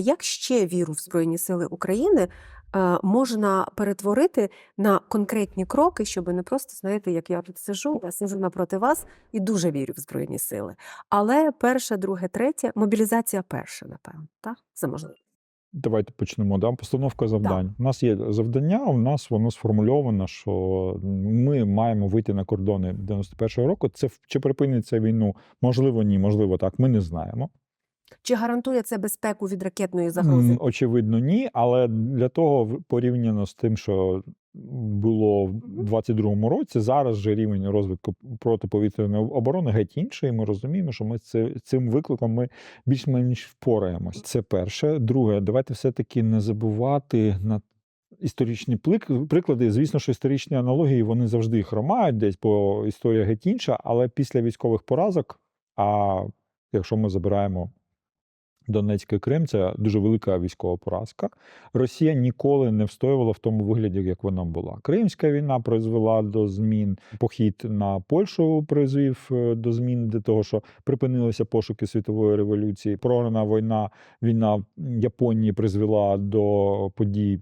Як ще віру в Збройні Сили України е, можна перетворити на конкретні кроки, щоб не просто знаєте, як я тут сижу, я сижу напроти вас і дуже вірю в Збройні Сили. Але перше, друге, третє мобілізація перша, напевно, так? Це можливо. Давайте почнемо. Да? Постановка завдань. У нас є завдання, у нас воно сформульовано, що ми маємо вийти на кордони 91-го року. Це чи припиниться війну? Можливо, ні, можливо, так. Ми не знаємо. Чи гарантує це безпеку від ракетної загрози? Очевидно, ні. Але для того, порівняно з тим, що було в 22-му році, зараз же рівень розвитку протиповітряної оборони геть інший. і Ми розуміємо, що ми з цим викликом ми більш-менш впораємось. Це перше. Друге, давайте все-таки не забувати на. Історичні приклади, звісно, що історичні аналогії вони завжди хромають десь, бо історія геть інша, але після військових поразок, а якщо ми забираємо Донецьк і Крим це дуже велика військова поразка. Росія ніколи не встоювала в тому вигляді, як вона була. Кримська війна призвела до змін. Похід на Польщу призвів е, до змін для того, що припинилися пошуки світової революції. Програна війна, війна Японії призвела до подій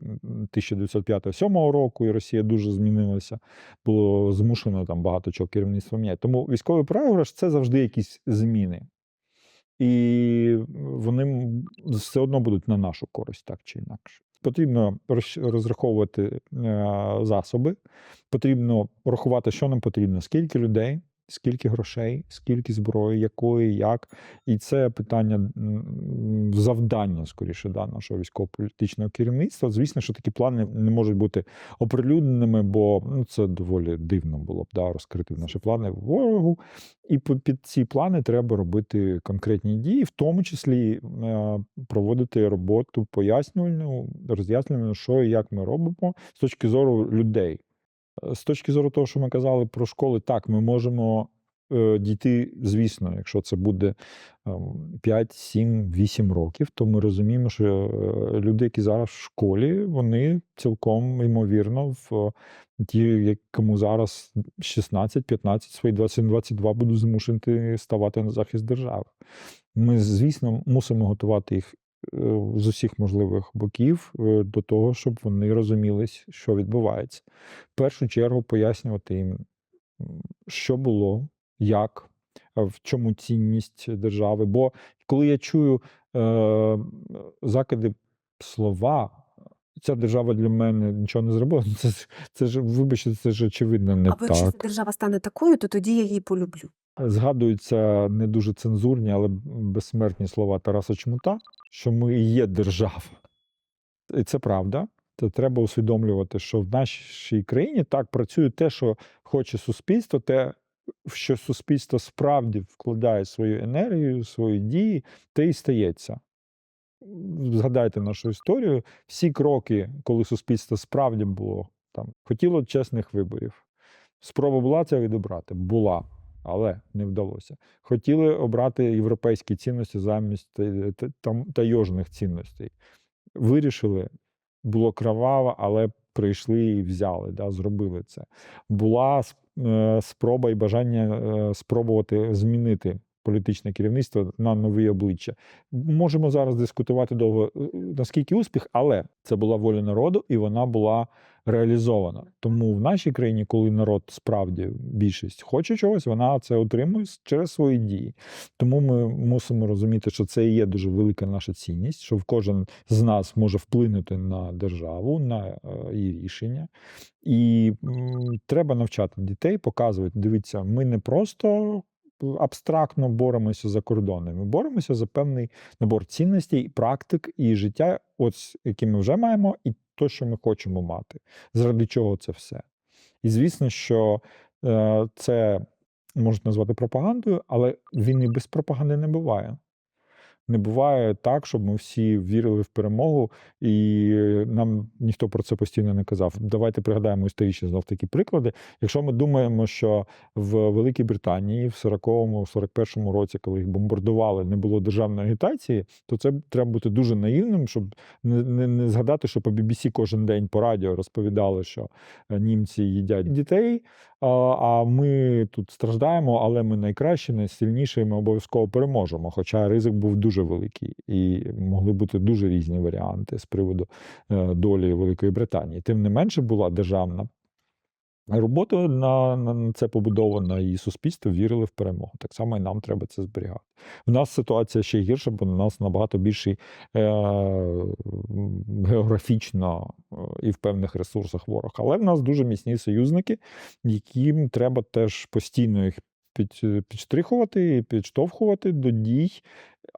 1905-1907 року, і Росія дуже змінилася. Було змушено там багато чого керівництва міняти. Тому військовий програш це завжди якісь зміни. І вони все одно будуть на нашу користь, так чи інакше. Потрібно розраховувати е, засоби, потрібно рахувати, що нам потрібно, скільки людей, скільки грошей, скільки зброї, якої, як. І це питання завдання, скоріше, да, нашого військово-політичного керівництва. Звісно, що такі плани не можуть бути оприлюдненими, бо ну, це доволі дивно було б да, розкрити наші плани ворогу. І під ці плани треба робити конкретні дії, в тому числі е, проводити роботу пояснювальну, роз'яснювальну, що і як ми робимо з точки зору людей. Е, З точки зору того, що ми казали про школи, так, ми можемо е, дійти, звісно, якщо це буде ем, 5, 7, 8 років, то ми розуміємо, що е, люди, які зараз в школі, вони цілком ймовірно в ті, кому зараз 16, 15, свої 21, 22 будуть змушені ставати на захист держави. Ми, звісно, мусимо готувати їх з усіх можливих боків е, до того, щоб вони розуміли, що відбувається. В першу чергу пояснювати їм, що було, як, в чому цінність держави. Бо коли я чую е, закиди слова, ця держава для мене нічого не зробила. ну, Це, це ж, вибачте, це ж очевидно не Або якщо ця держава стане такою, то тоді я її полюблю. Згадуються не дуже цензурні, але безсмертні слова Тараса Чмута, що ми є держава. І це правда. Це треба усвідомлювати, що в нашій країні так працює те, що хоче суспільство, те, в що суспільство справді вкладає свою енергію, свої дії, те і стається. Згадайте нашу історію. Всі кроки, коли суспільство справді було там, хотіло чесних виборів. Спроба була це відобрати? Була, але не вдалося. Хотіли обрати європейські цінності замість е, тайожних цінностей. Вирішили, було кроваво, але прийшли і взяли, да, зробили це. Була е, спроба і бажання е, спробувати змінити політичне керівництво на нові обличчя. Можемо зараз дискутувати довго, е, наскільки успіх, але це була воля народу, і вона була реалізована. Тому в нашій країні, коли народ справді більшість хоче чогось, вона це отримує через свої дії. Тому ми мусимо розуміти, що це і є дуже велика наша цінність, що кожен з нас може вплинути на державу, на е, її рішення. І треба навчати дітей, показувати, дивіться, ми не просто абстрактно боремося за кордони, ми боремося за певний набор цінностей, практик і життя, ось які ми вже маємо, і то, що ми хочемо мати. Заради чого це все? І звісно, що е, це можуть назвати пропагандою, але війни без пропаганди не буває. Не буває так, щоб ми всі вірили в перемогу, і нам ніхто про це постійно не казав. Давайте пригадаємо історичні знов такі приклади. Якщо ми думаємо, що в Великій Британії в 40-му, 41-му році, коли їх бомбардували, не було державної агітації, то це треба бути дуже наївним, щоб не, не, не згадати, що по BBC кожен день по радіо розповідали, що е, німці їдять дітей. А, ми тут страждаємо, але ми найкращі, найсильніші, і ми обов'язково переможемо. Хоча ризик був дуже дуже великий, і могли бути дуже різні варіанти з приводу е, долі Великої Британії. Тим не менше була державна робота на, на це побудована, і суспільство вірили в перемогу. Так само і нам треба це зберігати. В нас ситуація ще гірша, бо у нас набагато більший е, географічно е, і в певних ресурсах ворог. Але в нас дуже міцні союзники, яким треба теж постійно їх під, підштрихувати і підштовхувати до дій.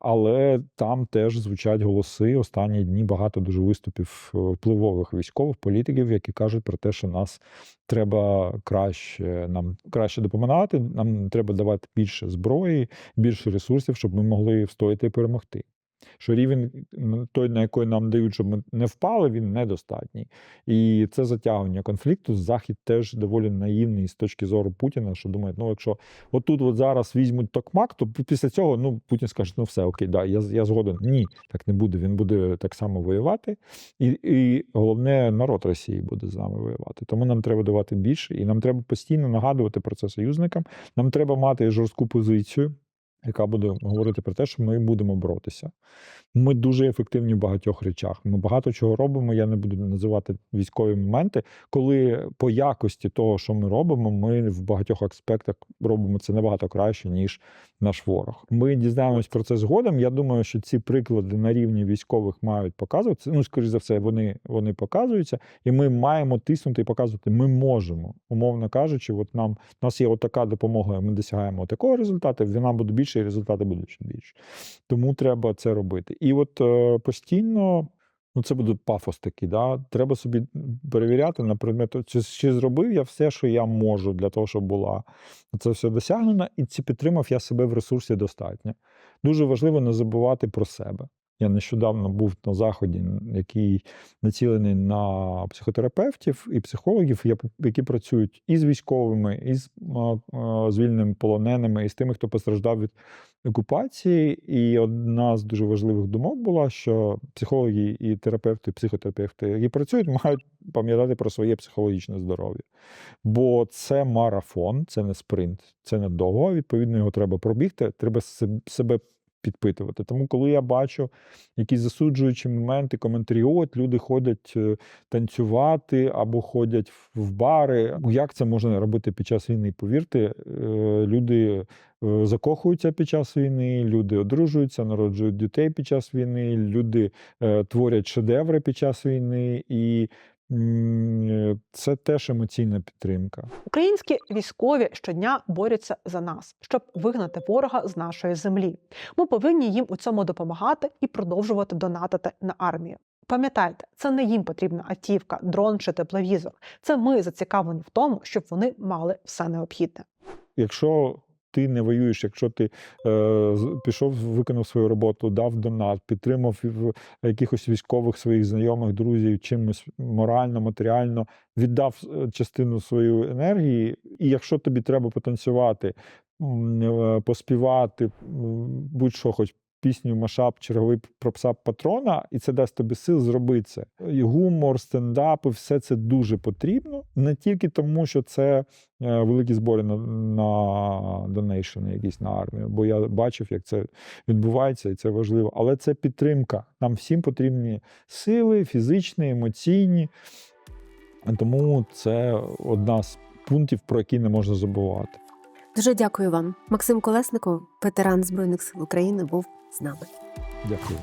Але там теж звучать голоси. Останні дні багато дуже виступів е, впливових військових політиків, які кажуть про те, що нас треба краще, нам краще допомагати, нам треба давати більше зброї, більше ресурсів, щоб ми могли встояти і перемогти. Що рівень той, на який нам дають, щоб ми не впали, він недостатній. І це затягування конфлікту. Захід теж доволі наївний з точки зору Путіна, що думає, ну якщо отут от зараз візьмуть токмак, то після цього ну Путін скаже, ну все окей, да, я, я згоден. Ні, так не буде. Він буде так само воювати. І, і головне, народ Росії буде з нами воювати. Тому нам треба давати більше, і нам треба постійно нагадувати про це союзникам. Нам треба мати жорстку позицію. Яка буде говорити про те, що ми будемо боротися. Ми дуже ефективні в багатьох речах. Ми багато чого робимо. Я не буду називати військові моменти, коли по якості того, що ми робимо, ми в багатьох аспектах робимо це набагато краще, ніж наш ворог. Ми дізнаємось про це згодом. Я думаю, що ці приклади на рівні військових мають показуватися. Ну, скоріш за все, вони, вони показуються, і ми маємо тиснути і показувати. Ми можемо, умовно кажучи, от нам у нас є отака допомога, ми досягаємо такого результату. Нам буде більше, і результати будуть більше. Тому треба це робити. І от е, постійно. Ну, це буде пафос такий, да? треба собі перевіряти на предмет, чи, чи зробив я все, що я можу для того, щоб була це все досягнено, і чи підтримав я себе в ресурсі достатньо. Дуже важливо не забувати про себе. Я нещодавно був на заході, який націлений на психотерапевтів і психологів, які працюють і з військовими, і з звільненими полоненими, і з тими, хто постраждав від окупації. І одна з дуже важливих думок була, що психологи і терапевти, психотерапевти, які працюють, мають пам'ятати про своє психологічне здоров'я. Бо це марафон, це не спринт, це не довго. Відповідно, його треба пробігти, треба себе підпитувати. Тому, коли я бачу якісь засуджуючі моменти, коментарі, от люди ходять е, танцювати або ходять в- бари. Ну, Як це можна робити під час війни? Повірте, е, люди е, закохуються під час війни, люди одружуються, народжують дітей під час війни, люди творять шедеври під час війни, і це теж емоційна підтримка. Українські військові щодня борються за нас, щоб вигнати ворога з нашої землі. Ми повинні їм у цьому допомагати і продовжувати донатити на армію. Пам'ятайте, це не їм потрібна автівка, дрон чи тепловізор. Це ми зацікавлені в тому, щоб вони мали все необхідне. Якщо ти не воюєш, якщо ти е, пішов, виконав свою роботу, дав донат, підтримав якихось військових своїх знайомих, друзів, чимось морально, матеріально, віддав е, частину своєї енергії, і якщо тобі треба потанцювати, е, поспівати, будь-що, хоч пісню Машап, черговий про пса патрона, і це дасть тобі сил зробити це. І гумор, стендапи, все це дуже потрібно. Не тільки тому, що це е, великі збори на, на донейшени, якісь на армію, бо я бачив, як це відбувається, і це важливо. Але це підтримка. Нам всім потрібні сили, фізичні, емоційні. Тому це одна з пунктів, про які не можна забувати. Дуже дякую вам. Максим Колесников, ветеран Збройних сил України, був з нами. Дякую.